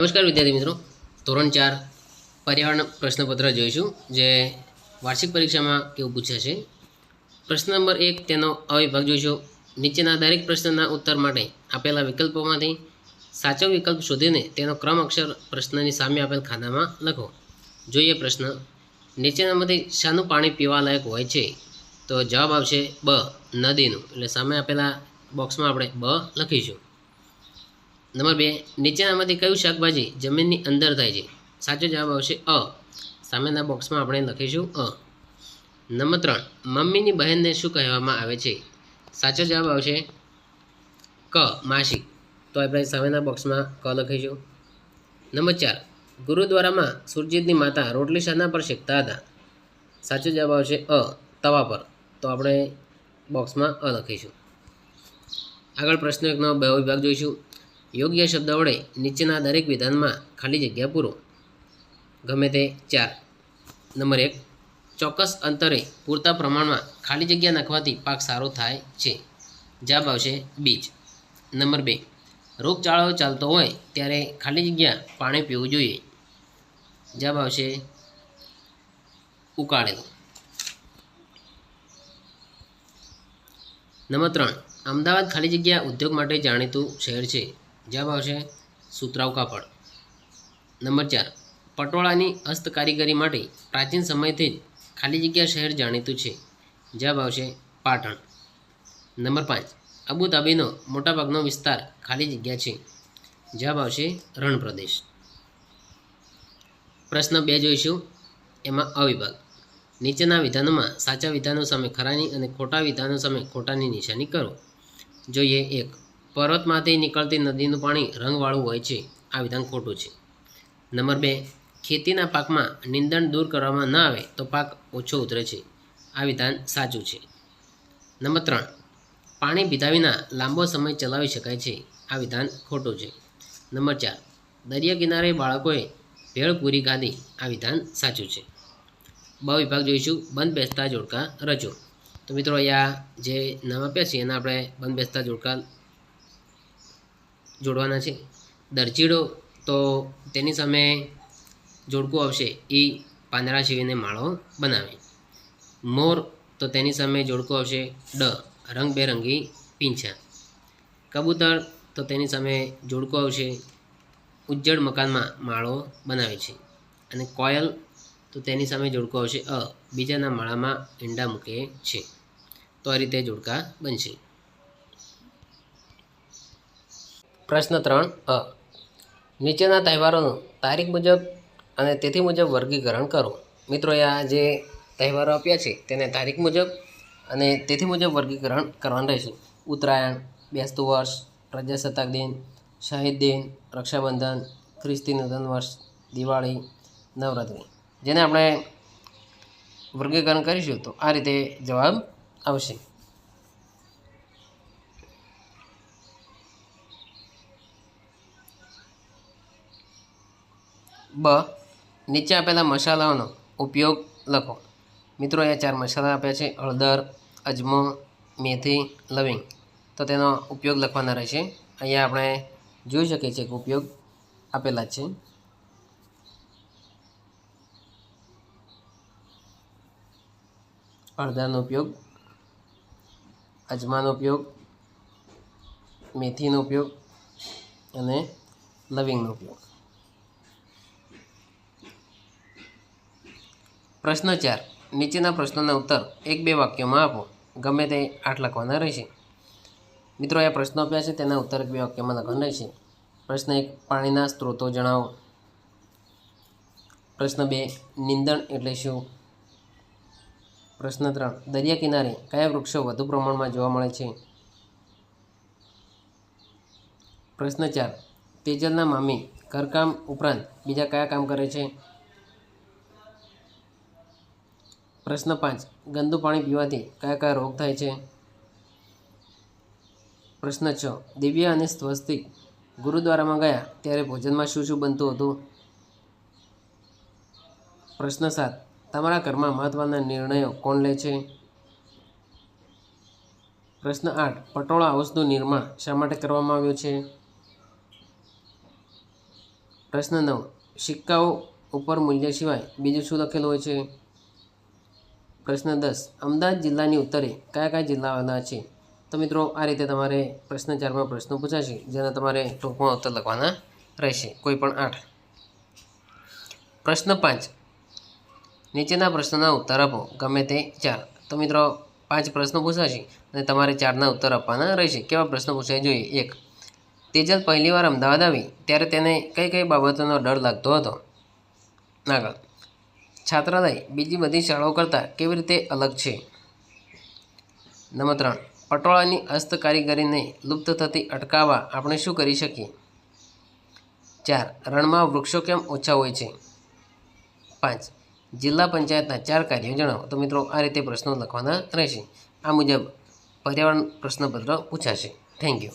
નમસ્કાર વિદ્યાર્થી મિત્રો. ધોરણ ચાર પર્યાવરણ પ્રશ્નપત્ર જોઈશું, જે વાર્ષિક પરીક્ષામાં કેવું પૂછે છે. પ્રશ્ન નંબર એક, તેનો અવિભાગ જોઈશું નીચેના દરેક પ્રશ્નના ઉત્તર માટે આપેલા વિકલ્પોમાંથી સાચો વિકલ્પ શોધીને તેનો ક્રમ અક્ષર પ્રશ્નની સામે આપેલ ખાનામાં લખો. જોઈએ પ્રશ્ન. નીચેનામાંથી શાનું પાણી પીવાલાયક હોય છે? તો જવાબ આવશે બ, નદીનું. એટલે સામે આપેલા બોક્સમાં આપણે બ લખીશું. નંબર બે, નીચેનામાંથી કયું શાકભાજી જમીનની અંદર થાય છે? સાચો જવાબ આવશે અ. સામેના બોક્સમાં આપણે લખીશું અ. નંબર ત્રણ, મમ્મીની બહેનને શું કહેવામાં આવે છે? સાચો જવાબ આવશે ક માસી તો આપણે સામેના બોક્સમાં ક લખીશું. નંબર ચાર, ગુરુદ્વારામાં સુરજીતની માતા રોટલી શાના પર શેકતા હતા. સાચો જવાબ આવશે અ, તવા પર. તો આપણે બોક્સમાં અ લખીશું. આગળ પ્રશ્ન એકનો બે વિભાગ જોઈશું. યોગ્ય શબ્દ વડે નીચેના દરેક વિધાનમાં ખાલી જગ્યા પૂરો. ગમે તે ચાર. નંબર એક. ચોક્કસ અંતરે પૂરતા પ્રમાણમાં ખાલી જગ્યા નાખવાથી પાક સારો થાય છે. જવાબ આવશે બીજ. નંબર બે. રોગચાળો ચાલતો હોય ત્યારે ખાલી જગ્યા પાણી પીવું જોઈએ. જવાબ આવશે ઉકાળેલું. નંબર ત્રણ. અમદાવાદ ખાલી જગ્યા ઉદ્યોગ માટે જાણીતું શહેર છે. જવાબ આવશે સુતરાઉ કાપડ. નંબર ચાર, પટોળાની હસ્તકારીગરી માટે પ્રાચીન સમયથી જ ખાલી જગ્યા શહેર જાણીતું છે. જવાબ આવશે પાટણ. નંબર પાંચ, અબુધાબીનો મોટાભાગનો વિસ્તાર ખાલી જગ્યા છે. જવાબ આવશે રણ પ્રદેશ પ્રશ્ન બે જોઈશું. એમાં અવિભાગ, નીચેના વિધાનોમાં સાચા વિધાનો સામે ખરાની અને ખોટા વિધાનો સામે ખોટાની નિશાની કરો. જોઈએ એક પર્વતમાંથી નીકળતી નદીનું પાણી રંગવાળું હોય છે. આ વિધાન ખોટું છે. નંબર બે, ખેતીના પાકમાં નિંદણ દૂર કરવામાં ન આવે તો પાક ઓછો ઉતરે છે. આ વિધાન સાચું છે. નંબર ત્રણ, પાણી પીધા વિના લાંબો સમય ચલાવી શકાય છે. આ વિધાન ખોટું છે. નંબર ચાર, દરિયા કિનારે બાળકોએ ભેળ પૂરી ખાધી. આ વિધાન સાચું છે. બ વિભાગ જોઈશું. બંધ બેસતા જોડકા રચો. તો મિત્રો, અહીંયા જે નામ આપ્યા છે, એના આપણે બંધ બેસતા જોડકા જોડવાના છે. દરજીડો તો તેની સામે જોડકું આવશે. એ પાંદડા સીવીને માળો બનાવે. મોર તો તેની સામે જોડકું આવશે. ડ, રંગબેરંગી પીંછા. કબૂતર તો તેની સામે જોડકું આવશે. ઉજ્જડ મકાનમાં માળો બનાવે છે. અને કોયલ તો તેની સામે જોડકું આવશે. અ, બીજાના માળામાં ઈંડા મૂકે છે. તો આ રીતે જોડકા બનશે. પ્રશ્ન ત્રણ, અ. નીચેના તહેવારોનું તારીખ મુજબ અને તેથી મુજબ વર્ગીકરણ કરો. મિત્રો આ જે તહેવારો આપ્યા છે, તેને તારીખ મુજબ અને તેથી મુજબ વર્ગીકરણ કરવાનું રહેશે. ઉત્તરાયણ, બેસતું વર્ષ, પ્રજાસત્તાક દિન, શહીદ દિન, રક્ષાબંધન ખ્રિસ્તી નૂતન વર્ષ દિવાળી, નવરાત્રિ. જેને આપણે વર્ગીકરણ કરીશું, તો આ રીતે જવાબ આવશે. બ. નીચે આપેલા મસાલાઓનો ઉપયોગ લખો. મિત્રો, અહીંયા ચાર મસાલા આપ્યા છે. હળદર, અજમો, મેથી, લવિંગ. તો તેનો ઉપયોગ લખવાના રહેશે. અહીંયા આપણે જોઈ શકીએ છીએ કે ઉપયોગ આપેલા છે. હળદરનો ઉપયોગ, અજમાનો ઉપયોગ, મેથીનો ઉપયોગ અને લવિંગનો ઉપયોગ. પ્રશ્ન ચાર. નીચેના પ્રશ્નોના ઉત્તર એક બે વાક્યોમાં આપો. ગમે તે આઠ લખવાના રહેશે. મિત્રો, આ પ્રશ્નો આપ્યા છે, તેના ઉત્તર એક બે વાક્યમાં લખવાના રહેશે. પ્રશ્ન એક, પાણીના સ્ત્રોતો જણાવો. પ્રશ્ન બે, નિંદણ એટલે શું? પ્રશ્ન ત્રણ, દરિયા કિનારે કયા વૃક્ષો વધુ પ્રમાણમાં જોવા મળે છે? પ્રશ્ન ચાર, તેજલના મામી ઘરકામ ઉપરાંત બીજા કયા કામ કરે છે? પ્રશ્ન પાંચ, ગંદુ પાણી પીવાથી કયા કયા રોગ થાય છે? પ્રશ્ન છ, દિવ્ય અને સ્વસ્તિક ગુરુદ્વારામાં ગયા ત્યારે ભોજનમાં શું શું બનતું હતું? પ્રશ્ન સાત, તમારા ઘરમાં મહત્ત્વના નિર્ણયો કોણ લે છે? પ્રશ્ન આઠ, પટોળા હાઉસનું નિર્માણ શા માટે કરવામાં આવ્યું છે? પ્રશ્ન નવ, સિક્કાઓ ઉપર મૂલ્ય સિવાય બીજું શું લખેલું હોય છે? પ્રશ્ન દસ, અમદાવાદ જિલ્લાની ઉત્તરે કયા કયા જિલ્લા આવેલા છે? તો મિત્રો, આ રીતે તમારે પ્રશ્ન ચારમાં પ્રશ્નો પૂછાશે, જેના તમારે ટૂંકમાં ઉત્તર લખવાના રહેશે, કોઈ પણ આઠ. પ્રશ્ન પાંચ, નીચેના પ્રશ્નના ઉત્તર આપો, ગમે તે ચાર. તો મિત્રો, પાંચ પ્રશ્નો પૂછાશે અને તમારે ચારના ઉત્તર આપવાના રહેશે. કેવા પ્રશ્નો પૂછાય જોઈએ? એક, તેજલ પહેલીવાર અમદાવાદ આવી, ત્યારે તેને કઈ કઈ બાબતોનો ડર લાગતો હતો? આગળ છાત્રાલય બીજી બધી શાળાઓ કરતાં કેવી રીતે અલગ છે? નંબર ત્રણ. પટોળાની હસ્તકારીગરીને લુપ્ત થતી અટકાવવા આપણે શું કરી શકીએ? ચાર. રણમાં વૃક્ષો કેમ ઓછા હોય છે? પાંચ. જિલ્લા પંચાયતના ચાર કાર્યો જણાવો. તો મિત્રો, આ રીતે પ્રશ્નો લખવાના રહેશે. આ મુજબ પર્યાવરણ પ્રશ્નપત્ર પૂછાશે. Thank you